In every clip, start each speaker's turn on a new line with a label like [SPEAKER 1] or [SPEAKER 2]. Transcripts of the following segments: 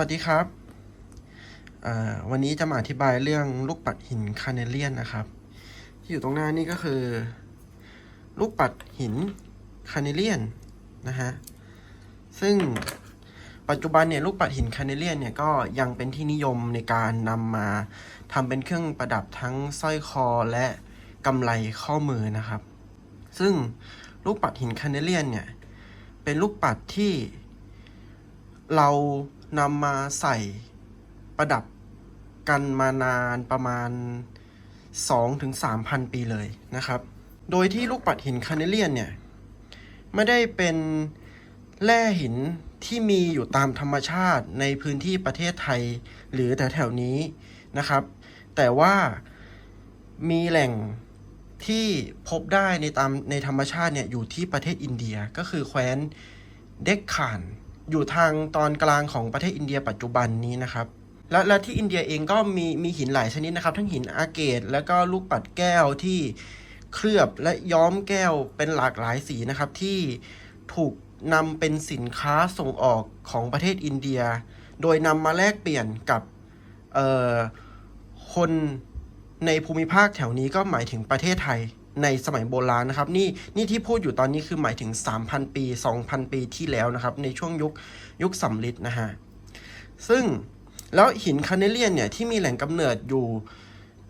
[SPEAKER 1] วัสดีครับ วันนี้จะมาอธิบายเรื่องลูกปัดหินคาเนเลียนนะครับ ที่อยู่ตรงหน้านี่ก็คือ ลูกปัดหินคาเนเลียนนะฮะ ซึ่งปัจจุบันเนี่ยลูกปัดหินคาเนเลียนเนี่ยก็ยังเป็นที่นิยมในการนำมาทำเป็นเครื่องประดับทั้งสร้อยคอและกำไลข้อมือนะครับ ซึ่งลูกปัดหินคาเนเลียนเนี่ยเป็นลูกปัดที่เรา นำมาใส่ประดับกันมานานประมาณ 2-3,000 ปีเลยนะครับ โดยที่ลูกปัดหินคาเนเลียนเนี่ย ไม่ได้เป็นแร่หินที่มีอยู่ตามธรรมชาติในพื้นที่ประเทศไทยหรือแถวๆนี้นะครับ แต่ว่ามีแหล่งที่พบได้ในตามในธรรมชาติเนี่ยอยู่ที่ประเทศอินเดียก็คือแคว้นเด็กข่าน อยู่ทางตอนกลางของประเทศอินเดียปัจจุบันนี้นะครับและและที่อินเดียเองก็มีมีหินหลายชนิดนะครับ ทั้งหินอาเกต แล้วก็ลูกปัดแก้วที่เคลือบและย้อมแก้วเป็นหลากหลายสีนะครับ ที่ถูกนำเป็นสินค้าส่งออกของประเทศอินเดีย โดยนำมาแลกเปลี่ยนกับคนในภูมิภาคแถวนี้ก็หมายถึงประเทศไทย ในสมัยโบราณนะครับนี่นี่ที่พูดอยู่ตอนนี้คือหมายถึง 3,000 ปี 2,000 ปีที่แล้วนะครับ ในช่วงยุคยุคสำริดนะฮะซึ่งแล้วหินคาเนเลียนเนี่ยที่มีแหล่งกำเนิดอยู่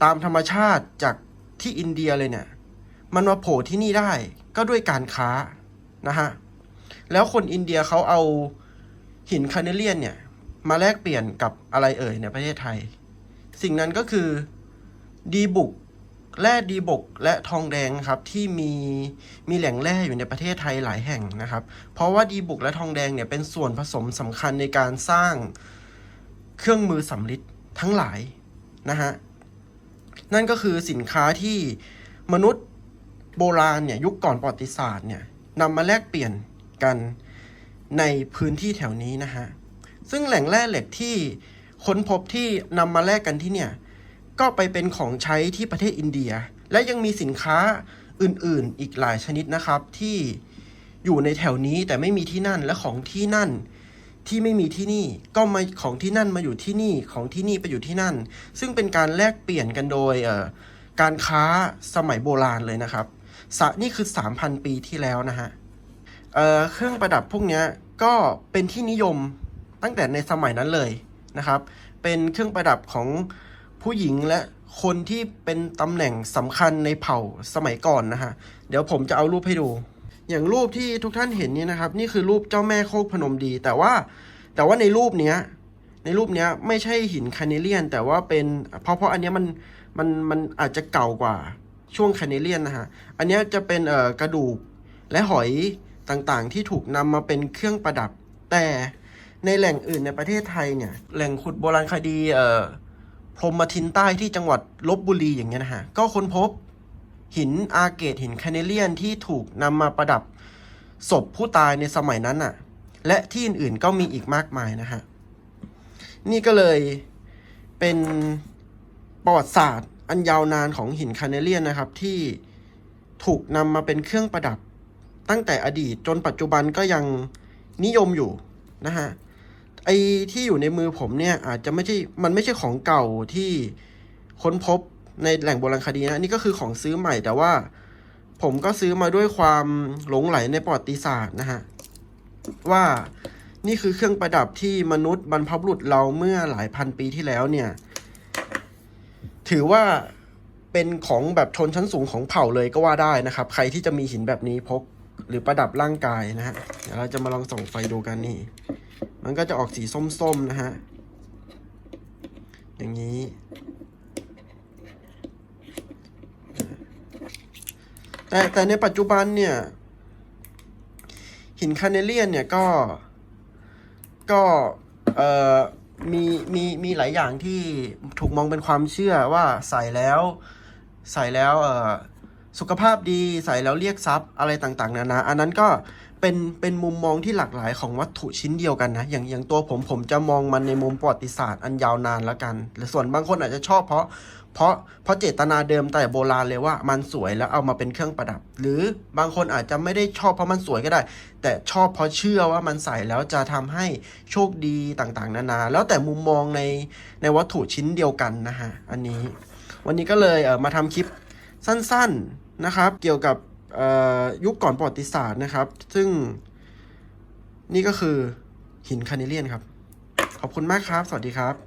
[SPEAKER 1] ตามธรรมชาติจากที่อินเดียเลยเนี่ย มันมาโผล่ที่นี่ได้ก็ด้วยการค้านะฮะแล้วคนอินเดียเขาเอาหินคาเนเลียนเนี่ย มาแลกเปลี่ยนกับอะไรเอ่ยในประเทศไทย สิ่งนั้นก็คือดีบุก แร่ดีบกและทองแดงครับที่มีมีแหล่งแร่อยู่ในประเทศไทยหลายแห่งนะครับ เพราะว่าดีบุกและทองแดงเนี่ยเป็นส่วนผสมสำคัญในการสร้างเครื่องมือสำริดทั้งหลายนะฮะนั่นก็คือสินค้าที่มนุษย์โบราณเนี่ยยุคก่อนประวัติศาสตร์เนี่ยนำมาแลกเปลี่ยนกันในพื้นที่แถวนี้นะฮะซึ่งแหล่งแร่เหล็กที่ค้นพบที่นำมาแลกกันที่เนี่ย ก็ไปเป็นของใช้ที่ประเทศอินเดีย และยังมีสินค้าอื่นๆ อีกหลายชนิดนะครับ ที่อยู่ในแถวนี้แต่ไม่มีที่นั่นและของที่นั่นที่ไม่มีที่นี่ก็มาของที่นั่นมาอยู่ที่นี่ของที่นี่ไปอยู่ที่นั่น ซึ่งเป็นการแลกเปลี่ยนกันโดยการค้าสมัยโบราณเลยนะครับสะนี่คือ 3,000 ปีที่แล้วนะฮะเเครื่องประดับพวกนี้ก็เป็นที่นิยมตั้งแต่ในสมัยนั้นเลยนะครับ เป็นเครื่องประดับของ ผู้หญิงและคนที่เป็นตำแหน่งสำคัญในเผ่าสมัยก่อนนะฮะ เดี๋ยวผมจะเอารูปให้ดู อย่างรูปที่ทุกท่านเห็นนี่นะครับ นี่คือรูปเจ้าแม่โคกพนมดี แต่ว่าแต่ว่าในรูปเนี้ยในรูปเนี้ยไม่ใช่หินคาเนเลียน แต่ว่าเป็นเพราะเพราะอันเนี้ยมันมันมันอาจจะเก่ากว่าช่วงคาเนเลียนนะฮะ อันเนี้ยจะเป็นเอ่อกระดูกและหอยต่างๆ ที่ถูกนำมาเป็นเครื่องประดับ แต่ในแหล่งอื่นในประเทศไทยเนี่ย แหล่งขุดโบราณคดีเอ่อ พรมทินใต้ที่จังหวัดลบบุรีอย่างเงี้ยนะฮะ ก็ค้นพบหินอาเกตหินแคาเนเลียนที่ถูกนำมาประดับศพผู้ตายในสมัยนั้นน่ะ และที่อื่นๆก็มีอีกมากมายนะฮะ นี่ก็เลยเป็นประวัติศาสตร์อันยาวนานของหินคาเนเลียนนะครับ ที่ถูกนำมาเป็นเครื่องประดับตั้งแต่อดีตจนปัจจุบันก็ยังนิยมอยู่นะฮะ ไอ้ที่อยู่ในมือผมเนี่ยอาจจะไม่ใช่ มันไม่ใช่ของเก่าที่ค้นพบในแหล่งโบราณคดีนะนี่ก็คือของซื้อใหม่แต่ว่า ผมก็ซื้อมาด้วยความหลงไหลในประวัติศาสตร์นะฮะว่านี่คือเครื่องประดับที่มนุษย์บรรพบุรุษเราเมื่อหลายพันปีที่แล้วเนี่ย ถือว่าเป็นของแบบชนชั้นสูงของเผ่าเลยก็ว่าได้นะครับ ใครที่จะมีหินแบบนี้พกหรือประดับร่างกายนะฮะเดี๋ยวเราจะมาลองส่องไฟดูกันนี่ มันก็จะออกสีส้มๆนะฮะ อย่างนี้ แต่แต่ในปัจจุบันเนี่ย หินคาเนเลียนเนี่ยก็ ก็เอ่อมีมีมีหลายอย่างที่ถูกมองเป็นความเชื่อว่าใส่แล้วใส่แล้วเอ่อ สุขภาพดีใส่แล้วเรียกทรัพย์อะไรต่างๆ นานา อันนั้นก็เป็นเป็นมุมมองที่หลากหลายของวัตถุชิ้นเดียวกันนะ อย่างอย่างตัวผมผมจะมองมันในมุมประวัติศาสตร์อันยาวนานแล้วกันหรือส่วนบางคนอาจจะชอบเพราะ เพราะเพราะเจตนาเดิมแต่โบราณเลยว่ามันสวยแล้วเอามาเป็นเครื่องประดับ หรือบางคนอาจจะไม่ได้ชอบเพราะมันสวยก็ได้ แต่ชอบเพราะเชื่อว่ามันใส่แล้วจะทำให้โชคดีต่างๆ นานา แล้วแต่มุมมองในในวัตถุชิ้นเดียวกันนะฮะอันนี้ วันนี้ก็เลยเออมาทำคลิปสั้น ๆ นะครับ เกี่ยวกับยุคก่อนประวัติศาสตร์นะครับ ซึ่งนี่ก็คือหินคาเนเลียนครับ ขอบคุณมากครับ สวัสดีครับ